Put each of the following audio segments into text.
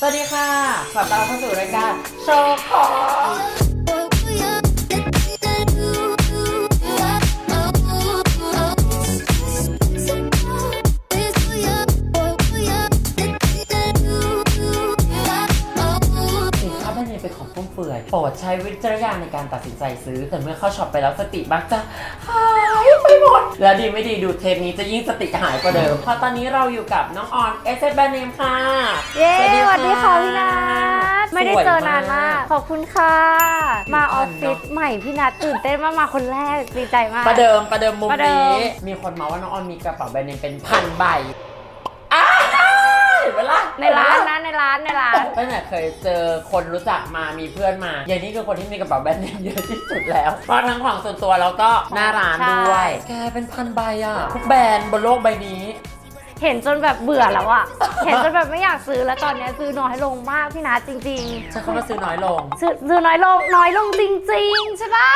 สวัสดีค่ะ ขอต้อนรับเข้าสู่รายการโชว์ของ โปรดใช้วิจารณญาณในการตัดสินใจซื้อ แต่เมื่อเข้าช็อปไปแล้วสติมักจะหายไปหมด และดีไม่ดีดูเทปนี้จะยิ่งสติหายกว่าเดิม เพราะตอนนี้เราอยู่กับน้องออนเอสเอแบรนด์เนมค่ะ เย้สสวัวัสสดีดีค่ะค่ะพี่นัทไม่ได้สวยเจอนานมากมาก ขอบคุณค่ะ มาออฟฟิศเนอะใหม่พี่นัทตื่นเต้นมากมาคนแรกดีใจมากประเดิมประเดิมมุมประเดินี้มมีคนมาว่าน้องออนมีกระเป๋าแบรนด์เนมเป็นพันใบอ้าวเห็นไหมล่ะในร้านนะในร้านในร้าน ตั้งแต่เคยเจอคนรู้จักมามีเพื่อนมาอย่างนี้คือคนที่มีกระเป๋าแบรนด์เนมเยอะที่สุดแล้วเพราะทั้งของส่วนตัวแล้วก็หน้าร้านใช่ด้วย แกเป็นพันใบอะทุกแบรนด์บนโลกใบนี้ เห็นจนแบบเบื่อแล้วอะเห็นจนแบบไม่อยากซื้อแล้วตอนเนี้ยซื้อน้อยลงมากพี่นัทจริงฉันเขามาซื้อน้อยลงๆซื้อซื้อน้อยลงน้อยลงจริงๆใช่ปะ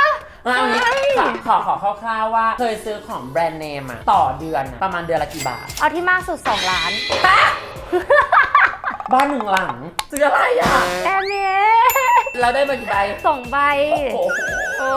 แล้วเอางี้ใช่ขอขอขอคร่าวๆว่าเคยซื้อของแบรนด์เนมอะต่อเดือนอะประมาณเดือนละกี่บาท เอาที่มากสุด 2 ล้าน บ้านหนึ่งหลังซื้ออะไรอะ แอมเนี้ยเราได้มากี่ใบสองใบ โอ้โห โอ้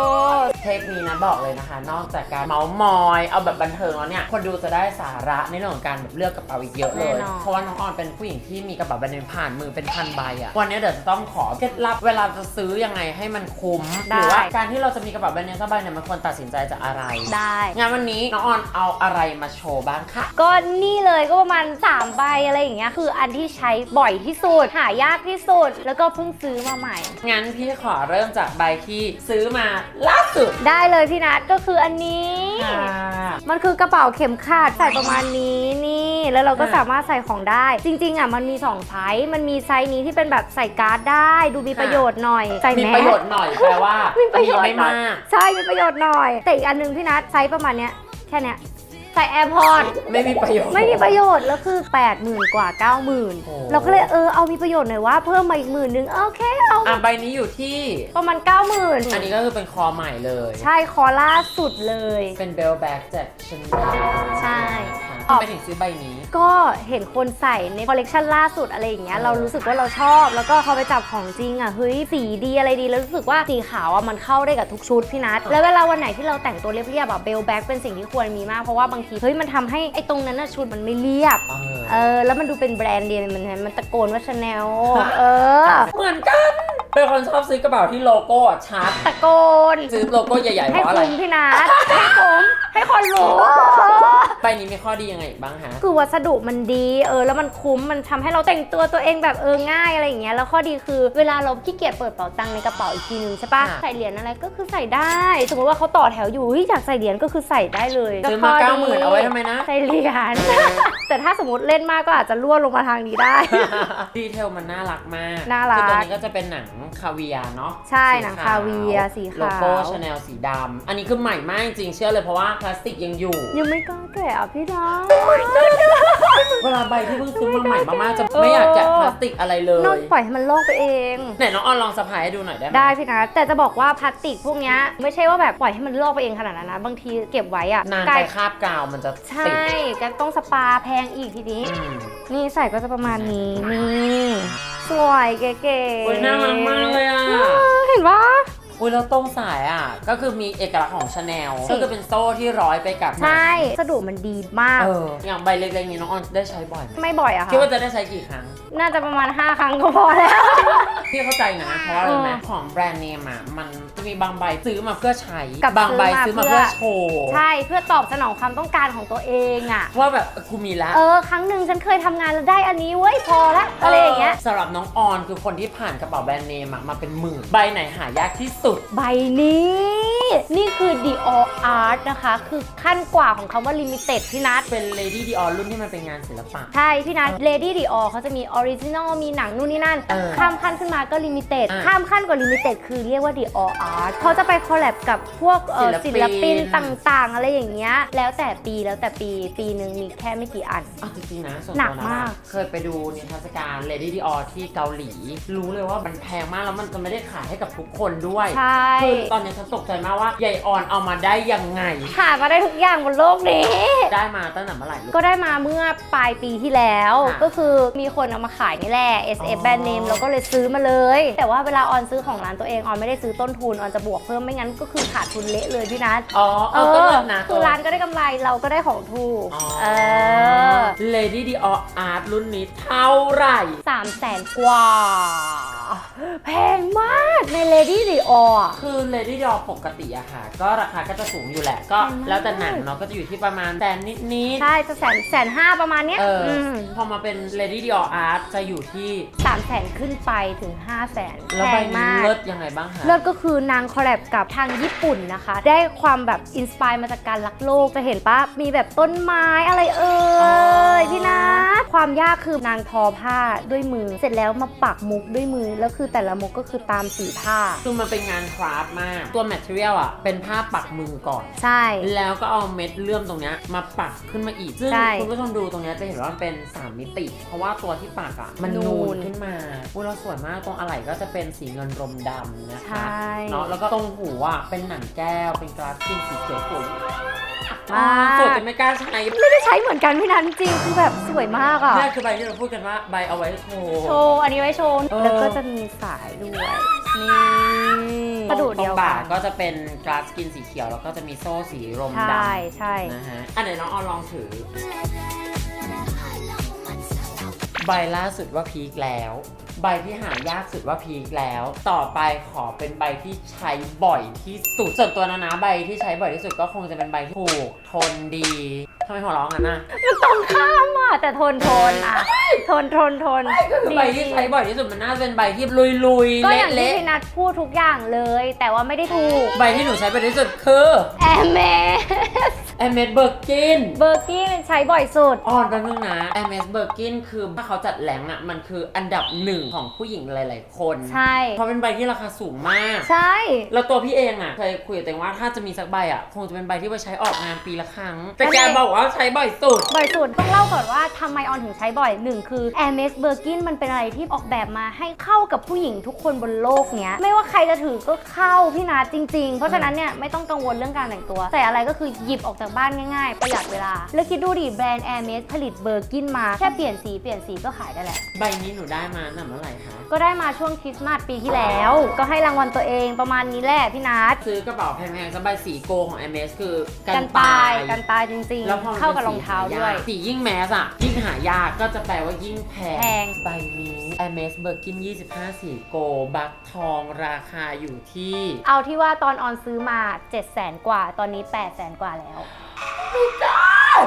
เทปนี้นะบอกเลยนะคะ นอกจากการเมาส์มอย เอาแบบบันเทิงแล้วเนี่ย คนดูจะได้สาระในเรื่องของการแบบเลือกกระเป๋าอีกเยอะเลยเพราะว่าน้องออนเป็นผู้หญิงที่มีกระเป๋าแบรนด์เนมผ่านมือเป็นพันใบอะวันนี้เดี๋ยวจะต้องขอเคล็ดลับเวลาจะซื้อยังไงให้มันคุ้มหรือว่าการที่เราจะมีกระเป๋าแบรนด์เนมสักใบเนี่ยมันควรตัดสินใจจากอะไรได้ งานวันนี้น้องออนเอาอะไรมาโชว์บ้างคะ ก็นี่เลยก็ประมาณ3ใบอะไรอย่างเงี้ยคืออันที่ใช้บ่อยที่สุด หายากที่สุด แล้วก็เพิ่งซื้อมาใหม่ งั้นพี่ขอเริ่มจากใบที่ซื้อมาล่าสุดได้เลยพี่นัทก็คืออันนี้ค่ะมันคือกระเป๋าเข็มขัดใส่ประมาณนี้นี่แล้วเราก็อะสามารถใส่ของได้ จริง ๆอะมันมี2ไซส์มันมีไซส์นี้ที่เป็นแบบใส่การ์ดได้ ดูมีประโยชน์หน่อยใส่มีแมประโยสชน์หน่อยแปลว่ามีประโยชน์ไม่หน่อยมาก ใช่มีประโยชน์หน่อย แต่อีกอันหนึงพี่นัทไซส์ประมาณเนี้ยแค่เนี้ย ใส่แอร์พอร์ตไม่มีประโยชน์ ไม่มีประโยชน์แล้วคือ 8 0,000 กว่าโอ้90,000 เราก็เลยเออเอามีประโยชน์หน่อยว่าเพิ่มมาอีกหมื่นนึงโอเคเอาอะใบนี้อยู่ที่ประมาณ 90,000 อันนี้ก็คือเป็นคอใหม่เลย ใช่คอล่าสุดเลย เป็นเบลแบ็กจากชนใช่ทำไมถึงซื้อใบนี้ ก็เห็นคนใส่ในคอลเลกชันล่าสุดอะไรอย่างเงี้ยเรารู้สึกว่าเราชอบ แล้วก็พอไปจับของจริงอะเฮ้ยสีดีอะไรดีแล้วรู้สึกว่าสีขาวอะมันเข้าได้กับทุกชุดพี่นัทแล้วเวลาวันไหนที่เราแต่งตัวเรียบๆอะเบลแบ็กเป็นสิ่งที่ควรมีมากเพราะว่าบางทีเฮ้ยมันทำให้ไอ้ตรงนั้นน่ะชุดมันไม่เรียบเออเออแล้วมันดูเป็นแบรนด์เดียวมันมันตะโกนว่าชาแนลเออเหมือนกันเป็นคนชอบซื้อกระเป๋าที่โลโก้อะชัดตะโกนซื้อโลโก้ใหญ่ๆเพให้ราะอะไรคุ้มพี่นัทให้คุ้ม ให้คนรู้ใบนี้มีข้อดียังไงอีกบ้างฮะ คือวัสดุมันดีเออแล้วมันคุ้มมันทำให้เราแต่งตัวตัวเองแบบเออง่ายอะไรอย่างเงี้ยแล้วข้อดีคือเวลาเราขี้เกียจเปิดเป๋าตังค์ในกระเป๋าอีกทีนึงใช่ปะค่ะ ใส่เหรียญอะไรก็คือใส่ได้ สมมติว่าเขาต่อแถวอยู่เฮ้ยอยากใส่เหรียญก็คือใส่ได้เลยซื้อมาข้เก้าดีหมื่นเอาไว้ทำไมนะ ใส่เหรียญ แต่ถ้าสมมติเล่นมากก็อาจจะล่วงลงมาทางนี้ได้ ดีเทลมันน่ารักมากน่ารัก คือตัวนี้ก็จะเป็นหนังคาเวียร์เนาะใช่สีหนังคาเวียร์สีขาวโลโก้ชาแนลสีดำ อันนี้คือใหม่มากจริงๆเชื่อเลยเพราะว่าพลาสติกยังอยู่ ยังไม่กล้าแกะอะพี่น้องเวลาใบที่เพิ่งซื้อมาใหม่มากๆจะไม่อยากแกะพลาสติกอะไรเลนอกยปล่อยให้มันโลกไปเอง ไหนน้องออนลองสะพายให้ดูหน่อยได้ไหมได้พี่นะ แต่จะบอกว่าพลาสติกพวกเนี้ยไม่ใช่ว่าแบบปล่อยให้มันลอกไปเองขนาดนั้นนะ บางทีเก็บไว้อะนานกลาไปยคาบกาวมันจะใช่ติดก็ต้องสปาแพงอีกทีนี้ อืมนี่ใส่ก็จะประมาณนี้ นี่ สวยเก๋ๆโอ้ยน่ารักมากเลยอะ เออเห็นปะ อุ้ยแล้วตรงสายอะ ก็คือมีเอกลักษณ์ของชาแนลใช่ ก็คือเป็นโซ่ที่ร้อยไปกับหนังใช่วัสดุมันดีมาก เอออย่างใบเล็กๆนี้น้องออนได้ใช้บ่อยไหมไม่บ่อยอะคิดค่ะว่าจะได้ใช้กี่ครั้ง น่าจะประมาณ 5 ครั้งก็พอแล้ว พี่เข้าใจนะเพราะว่าอะไรไหมเออของแบรนด์เนมอะมันจะมีบางใบซื้อมาเพื่อใช้กับบางใบซื้ซื้ออมามาเพื่เพื่อ อโชว์ ใช่เพื่อตอบสนองความต้องการของตัวเองอะว่าแบบกูมีแล้ว เออ ครั้งหนึ่งฉันเคยทำงานแล้วได้อันนี้เว้ยพอละอะไรอย่างเงี้ย สำหรับน้องออนคือคนที่ผ่านกระเป๋าแบรนด์เนมอะมาเป็นหมื่นใบไหนหายากที่สุดใบนี้ นี่คือ Dior Art นะคะ คือขั้นกว่าของคำว่า Limited พี่นัทเป็น Lady Dior รุ่นที่มันเป็นงานศิลปะ ใช่ พี่นัท Lady Dior เขาจะมี Original มีหนังนู่นนี่นั่น เออข้ามขั้นขึ้นมาก็ Limited อะข้ามขั้นกว่า Limited คือเรียกว่า Dior Art เขาจะไปคอลแลบกับพวกเอ่อศิศิลลปิปิน นต่างๆ อะไรอย่างเงี้ย แล้วแต่ปีแล้วแต่ปีปีหนึ่งมีแค่ไม่กี่อันอะจริงๆนะส่วนหนัตักวนะมาก เคยไปดูนิทรรศการ Lady Dior ที่เกาหลี รู้เลยว่ามันแพงมากแล้วมันจะไม่ได้ขายให้กับทุกคนด้วย ใช่ คือตอนนี้ฉันตกใจมากว่ายายออนเอามาได้ยังไง หามาได้ทุกอย่างบนโลกนี้ ได้มาตั้งแต่เมื่อไหร่ลูก ก็ได้มาเมื่อปลายปีที่แล้ว ค่ะก็คือมีคนเอามาขายนี่แหละ SF อ๋อ แบรนด์เนมเราก็เลยซื้อมาเลย แต่ว่าเวลาออนซื้อของร้านตัวเองออนไม่ได้ซื้อต้นทุนออนจะบวกเพิ่มไม่งั้นก็คือขาดทุนเละเลยพี่นัทอ๋อเออก็เลิศนะคือร้านก็ได้กำไรเราก็ได้ของถูกอ๋อเออ Lady Dior Art รุ่นนี้เท่าไหร่ สามแสนกว่าแพงมากใน Lady Dior อะ คือ Lady Dior ปกติอะค่ะ ก็ราคาก็จะสูงอยู่แหละ ก็แพงมากแล้วแต่หนังเนาะก็จะอยู่ที่ประมาณแสนนิดใช่จะแสนแสนห้าประมาณเนี้ๆยเอออม พอมาเป็น Lady Dior Art จะอยู่ที่ สามแสนขึ้นไปถึงห้าแสนแล้วแพใบงนี้มาก เลิศยังไงบ้างคะ เลิศก็คือนางคอลแลบกับทางญี่ปุ่นนะคะ ได้ความแบบอินสปายมาจากการรักโลกจะเห็นปะมีแบบต้นไม้อะไรเอ่ยพี่นัทความยากคือนางทอผ้าด้วยมือ เสร็จแล้วมาปักมุกด้วยมือ แล้วคือแต่ละมุกก็คือตามสีผ้า คือมันเป็นงานคราฟต์มาก ตัว material อะเป็นผ้าปักมือก่อน ใช่ แล้วก็เอาเม็ดเลื่อมตรงเนี้ยมาปักขึ้นมาอีก ซึ่งใช่คุณผู้ชมดูตรงเนี้ยจะเห็นว่ามันเป็น 3 มิติ เพราะว่าตัวที่ปักอะ มันนูนูนน ขึ้นมาอุ้ยเราสวยมากตรงอะไหล่ก็จะเป็นสีเงินรมดำนะใชคะ่เนาะแล้วก็ตรงหูอะเป็นหนังแก้วเป็นกราสกินสีเขียวสวยมากอ่าสวยจนไม่กล้าใช้ไม่ได้ใช้เหมือนกันพี่นัทจริงๆคือแบบสวยมากอะนี่คือใบที่เราพูดกันว่าใบเอาไว้โชว์ โชว์อันนี้ไว้โชว์ เออ แล้วก็จะมีสายด้วย นี่กระดูกตรเดียงวบ่ากันก็จะเป็นกราสกินสีเขียวแล้วก็จะมีโซ่สีรมใช่ดใช่ำนะฮะอันไหนน้องออนลองถือ ใบล่าสุดว่าพีคแล้ว ใบที่หายากสุดว่าพีคแล้ว ต่อไปขอเป็นใบที่ใช้บ่อยที่สุด ส่วนตัวนะนะใบที่ใช้บ่อยที่สุดก็คงจะเป็นใบที่ถูกทนดีทำไมหัวเร้องกันนะมันตรงข้ามอะแต่ทนทนอะทนทนทนก็คือใบที่ใช้บ่อยที่สุดมันน่าจะเป็นใบที่ลุยลุยๆก็อย่างที่เละพี่นัทพูดทุกอย่างเลย แต่ว่าไม่ได้ถูก ๆใบที่หนูใช้บ่อยที่สุดคือ แอมเมส แอมเมสเบอร์กิน เบอร์กี้ใช้บ่อยสุดออนแป๊บนึงนะแอมเมสเบอร์กินคือถ้าเขาจัดแหลงอะมันคืออันดับหนึ่งของผู้หญิงหลาย ๆ คนใช่ เพราะเป็นใบที่ราคาสูงมาก ใช่ แล้วตัวพี่เองอะเคยคุยกับตัวเองว่าถ้าจะมีสักใบอะคงจะเป็นใบที่ไปใช้ออกงานปีละครั้ง แต่แกบอกว่าใช้บ่อยสุด บ่อยสุดต้องเล่าก่อนว่าทำไมออนถึงใช้บ่อยหนึ่งคือ a i r m e s b i r k i n มันเป็นอะไรที่ออกแบบมาให้เข้ากับผู้หญิงทุกคนบนโลกเนี้ย ไม่ว่าใครจะถือก็เข้าพี่นัทจริง ๆ เพราะฉะนั้นเนี่ยไม่ต้องกังวลเรื่องการแต่งตัว แต่อะไรก็คือหยิบออกจากบ้านง่ายๆ ประหยัดเวลา แล้วคิดดูดิแบรนด์ a i r m e s ผลิตเบอร์กินมา แค่เปลี่ยนสีเปลี่ยนสีก็ขายได้แหละใบนี้หนูได้มาตั้งแต่เมื่อไหร่คะ ก็ได้มาช่วงคริสต์มาสปีที่แล้ว ก็ให้รางวัลตัวเองประมาณนี้แหละพี่นัทซื้อกระเป๋าแพงๆสักใบสีโกของ MS คือกันตายกันตายจริงแล้วพอๆมันเข้ากับป็นรองเท้าด้วยสีสียิ่งแมสอะยิ่งหายากก็จะแปลว่ายิ่งแพแพง ใบนี้ MS เบอร์กิน25 สีโกบักทองราคาอยู่ที่ เอาที่ว่าตอนออนซื้อมา 7 0 0แสนกว่า ตอนนี้ 8 0 0แสนกว่าแล้ว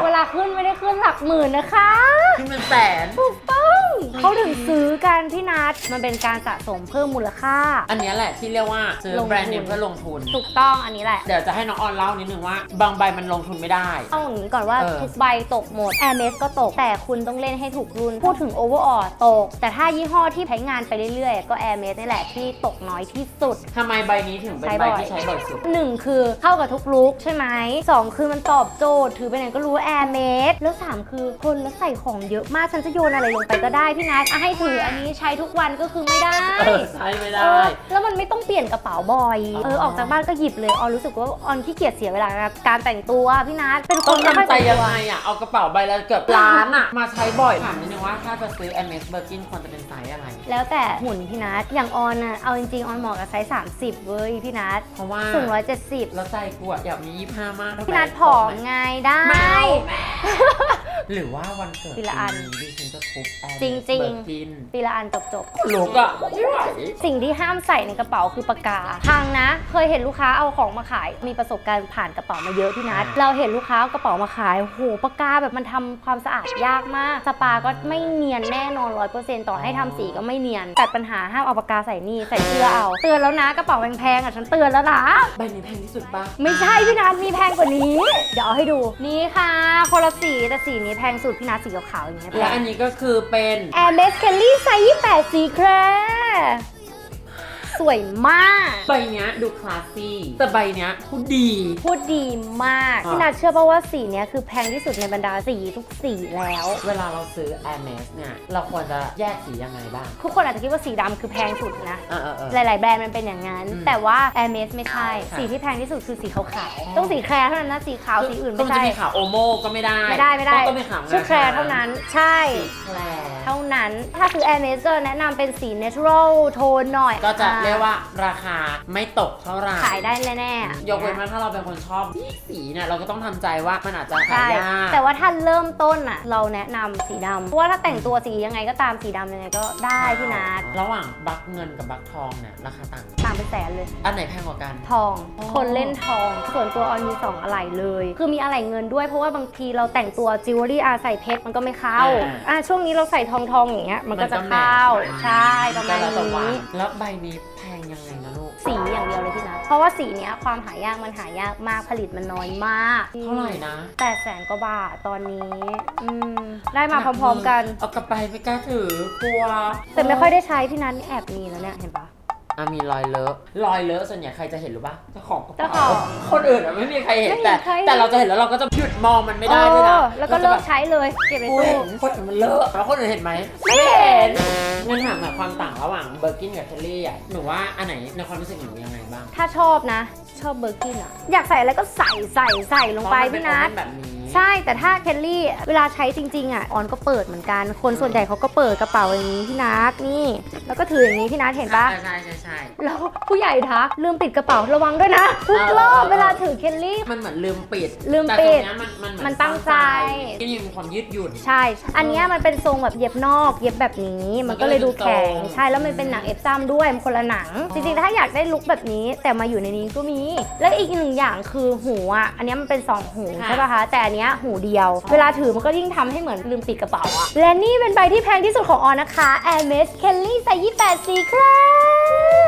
เวลาขึ้นไม่ได้ขึ้นหลักหมื่นนะคะที่มันแสนถูกต้องเขาถึง ซื้อกันพี่นัทมันเป็นการสะสมเพิ่มมูลค่า อันเนี้ยแหละที่เรียกว่าซื้อลงทุน แบรนด์เนมเพื่อลงทุน ถูกต้องอันนี้แหละ เดี๋ยวจะให้น้องออนเล่านิดนึงว่า บางใบมันลงทุนไม่ได้ เอาอย่างนี้ก่อนว่าเออ ทุกใบตกหมด a i r m e s ก็ตก แต่คุณต้องเล่นให้ถูกรุ่น พูดถึง overall ตก แต่ถ้ายี่ห้อที่ใช้งานไปเรื่อยๆ ก็ a i r m e s นี่แหละที่ตกน้อยที่สุด ทำไมใบนี้ถึงเป็นใช้ใบบ่อย ที่ใช้บ่อยสุด หนึ่งคือเข้ากับทุกลุคใช่ไหมสองคือมันตอบโจทย์ ถือไปไหนก็รู้แอร์เมดแล้วสามคือคนแล้วใส่ของเยอะมากฉันจะโยนอะไรลงไปก็ได้พี่นัทอะให้ถืออันนี้ใช้ทุกวันก็คือไม่ได้เออใช้ไม่เอได้อแล้วมันไม่ต้องเปลี่ยนกระเป๋าบ่อยอ๋อเออออกจากบ้านก็หยิบเลยออนรู้สึกว่าออนขี้เกียจเสียเวลากับการแต่งตัวพี่นัทเป็นคต้อนงไม่ค่อยทำใจแต่งยัตังวไงอะ เอากระเป๋าใบละเกือบล้านอะ มาใช้บ่อย ถามนิดนึงว่าถ้าจะซื้อ MS Birkin ควรจะเป็นไซส์อะไร แล้วแต่หุ่นพี่นัทอย่างออนอะเอาจริงๆออนเหมาะกับไซส์30 เว้ยพี่นัทเพราะว่าสูง170 แล้วใจกูอะอยากมี 25 มากพี่นัทผอมไงได้ ไม่เอาแม่ หรือว่าวันเกิดทีละอัน ปีดิฉันจะทุบ MS จริงๆ Birkin ปีละอันจบๆลูกอะไม่ไหวสิ่งที่ห้ามใส่ในกระเป๋าคือปากกาพังนะ เคยเห็นลูกค้าเอาของมาขาย มีประสบการณ์ผ่านกระเป๋ามาเยอะพี่นัทอ่าเราเห็นลูกค้าเอากระเป๋ามาขายโอ้โหปากกาแบบมันทำความสะอาดยากมาก สปาก็ไม่เนียนแน่นอนร้อยเปอร์เซ็นต์ต่อให้ทำสีก็ไม่เนียนแต่ปัญหาห้ามเอาปากกาใส่นี่ใส่เสื้อเอาเตือนแล้วนะกระเป๋าแพงๆอะฉันเตือนแล้วนะ ใบนี้แพงที่สุดปะไม่ใช่พี่นัทมีแพงกว่านี้ เดี๋ยวเอาให้ดู นี่ค่ะคนละสีแต่สีนี้แพงสุดพี่นัทสีขาวๆอย่างเงี้ยและอันนี้ก็คือเป็นแอร์เมสเคลลี่ไซส์28สีแคร สวยมาก ใบเนี้ยดูคลาสซี่แต่ใบเนี้ยพูดดี พูดดีมากอะพี่นัทเชื่อป่าว่าสีเนี้ยคือแพงที่สุดในบรรดาสีทุกสีแล้ว เวลาเราซื้อ Air m a x เนี่ย เราควรจะแยกสียังไงบ้าง ทุกคนอาจจะคิดว่าสีดำคือแพงสุดนะ เออเออเออ หลาย ๆ แบรนด์มันเป็นอย่างนั้น อืมแต่ว่า Air m e s ไม่ใช่ ค่ะ สีที่แพงที่สุดคือสีขาวอ๋อๆต้องสีแคร์เท่านั้นนะสีขาวสีอื่นต้อไม่งจะใช่ มีขาวโอโมก็ไม่ได้ไม่ได้ไม่ได้ต้องเป็นขาวชื่อแคร์เท่านั้นใช่ สีแคลร์ เท่านั้น ถ้าซื้อ Air m e s ก็แนะนำเป็นสี natural tone หน่อยก็จะอ่เรียกว่าราคาไม่ตกเท่าไหร่ขายได้แน่ๆยกเว้นว่าถ้าเราเป็นคนชอบสีสีเนี่ยเราก็ต้องทำใจว่ามันอาจจะขาใช่ยยากแต่ว่าถ้าเริ่มต้นอะเราแนะนำสีดำเพราะว่าถ้าแต่งตัวสียังไงก็ตามสีดำยังไงก็ได้พี่นัทระหว่างบักเงินกับบักทองเนี่ยราคาต่างต่างเป็นแสนเลย อันไหนแพงกว่ากัน ทองอ๋อคนเล่นทอง ส่วนตัวออนมี 2 อะไหล่เลย คือมีอะไหล่เงินด้วยเพราะว่าบางทีเราแต่งตัวจิวเวลรี่อาใส่เพชรมันก็ไม่เข้าอ่าช่วงนี้เราใส่ทองทองอย่างเงี้ยมันก็จะเข้าใช่ประมาณก็แล้วแต่วันี้แล้วใบนี้แพงยังไงนะลูก สีอย่างเดียวเลยพี่นะเพราะว่าสีเนี้ยความหายากมันหายากมากผลิตมันน้อยมากเท่าไหร่นะแปดแสนกว่าบาทตอนนี้อืมได้มาพร้อมๆกัน เอากลับไปไม่กล้าถือกลัวแต่ไม่ค่อยได้ใช้พี่นัทแอบมีแล้วเนี่ยเห็นปะ อะมีรอยเลอะรอยเลอะส่วนใหญ่ใครจะเห็นหรือปะเจ้าของกระเจ้าขเป๋าองคนอื่นอะไม่มีใครเห็นไม่มีแต่ ใครเห็น แต่เราจะเห็นแล้วเราก็จะหยุดมองมันไม่ได้ด้วยนะเออแล้วก็เลิกใช้เลยเก็บในกูตู้ เห็นคนอื่นมันเลอะแล้วคนอื่นเห็นไหมไม่เห็น งั้นถามแบบความต่างระหว่างเบอร์กินกับเคลลี่อะหนูว่าอันไหนในความรู้สึกหนูยังไงบ้างถ้าชอบนะ ชอบเบอร์กินอะอยากใส่อะไรก็ใส่ใส่ใส่ลงไปเพราะมัพี่เป็นัทโอเพ่แบบนี้ ใช่แต่ถ้าเคลลี่เวลาใช้จริง ๆอะออนก็เปิดเหมือนกัน คนส่วนใหญ่เขาก็เปิดกระเป๋าอย่างนี้พี่นัทนี่ แล้วก็ถืออย่างนี้พี่นัทเห็นปะ ใช่ใช่ใช่ใช่แล้วผู้ใหญ่ทักลืมปิดกระเป๋าระวังด้วยนะทุกรอบเวลาถือเคลลี่ มันเหมือนลืมปิดลืมแต่ปิดตรงเนี้ยมันมันเหมือนมันตั้งใจ ที่มีความยืดหยุ่น ใช่ อันเนี้ยมันเป็นทรงแบบเย็บนอก เย็บแบบนี้ มันก็เลยดูแข็ง มันก็เลยดูตรง ใช่ แล้วมันเป็นหนังเอฟซัมด้วย มันคนละหนัง จริงๆ ถ้าอยากได้ลุคแบบนี้ แต่มาอยู่ในนี้ก็มี และอีกหนึ่งอย่างคือหูอะ อันเนี้ยมันเป็นสองหูใช่ป่ะคะ แต่อันเนี้ยหูเดียว เวลาถือมันก็ยิ่งทำให้เหมือนลืมปิดกระเป๋าอะและนี่เป็นใบที่แพงที่สุดของออนนะคะ a i r m e s Kelly ใส่28สีครับ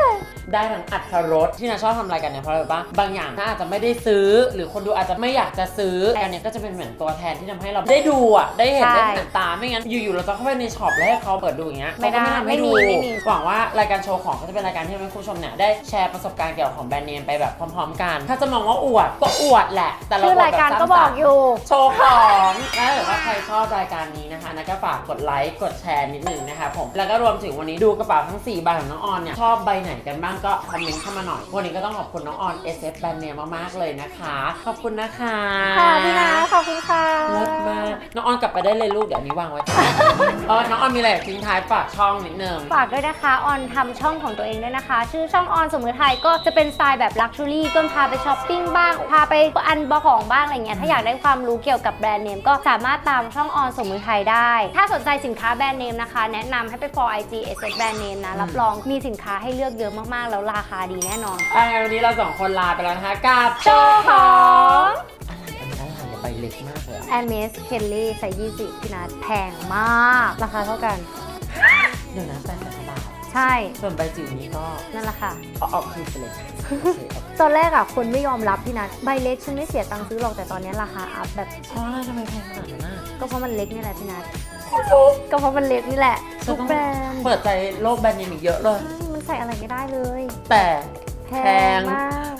ได้ทั้งอัตรรสที่นาชอบทำอะไรกันเนี่ยเพราะอะไรปะบางอย่างน่าอาจจะไม่ได้ซื้อ หรือคนดูอาจจะไม่อยากจะซื้อแต่อันเนี้ยก็จะเป็นเหมือนตัวแทนที่ทำให้เราได้ดูอะได้เห็นใช่ได้เห็นตาไม่งั้นอยู่ๆเราจะเข้าไปในช็อปแล้วให้เขาเปิดดูอย่างเงี้ยไม่ได้เขาก็ทำให้ดูไม่มีไม่มี หวังว่ารายการโชว์ของก็จะเป็นรายการที่ทำให้คุณผู้ชมเนี่ยได้แชร์ประสบการณ์เกี่ยวกับของแบรนด์เนมไปแบบพร้อมๆกัน ถ้าจะมองว่าอวดก็อวดแหละ แต่เราชื่อวดรายการแบบก็สบร้องสกรรค์ อยู่ โชว์ของถ้าเกิดว่าใครชอบรายการนี้นะคะนะก็ฝากกดไลค์ กดแชร์นิดนึงนะคะผม แล้วก็รวมถึงวันนี้ดูกระเป๋าทั้ง 4 ใบของน้องออนเนี่ย ชอบใบไหนกันบ้างก็คอมเมนต์เข้ามาหน่อย วันนี้ก็ต้องขอบคุณน้องออน SF แบรนด์เนมมากๆเลยนะคะ ขอบคุณนะคะค่ะพี่นะขอบคุณค่ะเลิศมาก น้องออนกลับไปได้เลยลูกเดี๋ยวอันนี้วางไว้เออน้องออนมีอะไรอยากทิ้งท้ายฝากช่องนิดนึงฝากด้วยนะคะ ออนทำช่องของตัวเองด้วยนะคะ ชื่อช่องออนสมมือไทยก็จะเป็นสไตล์แบบลักชัวรี่ก็พาไปช้อปปิ้งบ้าง พาไปอันบอของบ้างอะไรเงี้ย ถ้าอยากได้ความรู้เกี่ยวกับแบรนด์เนมก็สามารถตามช่องออนสมมือไทยได้ ถ้าสนใจสินค้าแบรนด์เนมนะคะ แนะนำให้ไป for IG S S แบรนด์เนมนะ รับรองมีสินค้าให้เลือกเยอะมากๆแล้วราคาดีแน่นอนอะงั้นวันนี้เราสองคนลาไปแล้วนะคะกับโชว์ของอะไรอันนี้อะไรอะใบเล็กมากเลยอะแอมเมสเคลลี่ใส่20พี่นัทแพงมาก ราคาเท่ากัน เดี๋ยวนะแปดแสนบาทใช่ ส่วนใบจิ๋วนี้ก็นั่นแหละค่ะ เอาเอาคืนไปเลยโอเคเอาตอนแรกอะคนไม่ยอมรับพี่นัทใบเล็กฉันไม่เสียตังค์ซื้อหรอกแต่ตอนนี้ราคาอัพแบบ เพราะอะไรทำไมแพงขนาดนั้นน่ะก็เพราะมันเล็กนี่แหละพี่นัทก็เพราะมันเล็กนี่แหละฉัทุนกต้องแบรนด์ เปิดใจโลกแบรนด์เนมอีกเยอะเลยมัน ใส่อะไรไม่ได้เลย แต่แพงมาก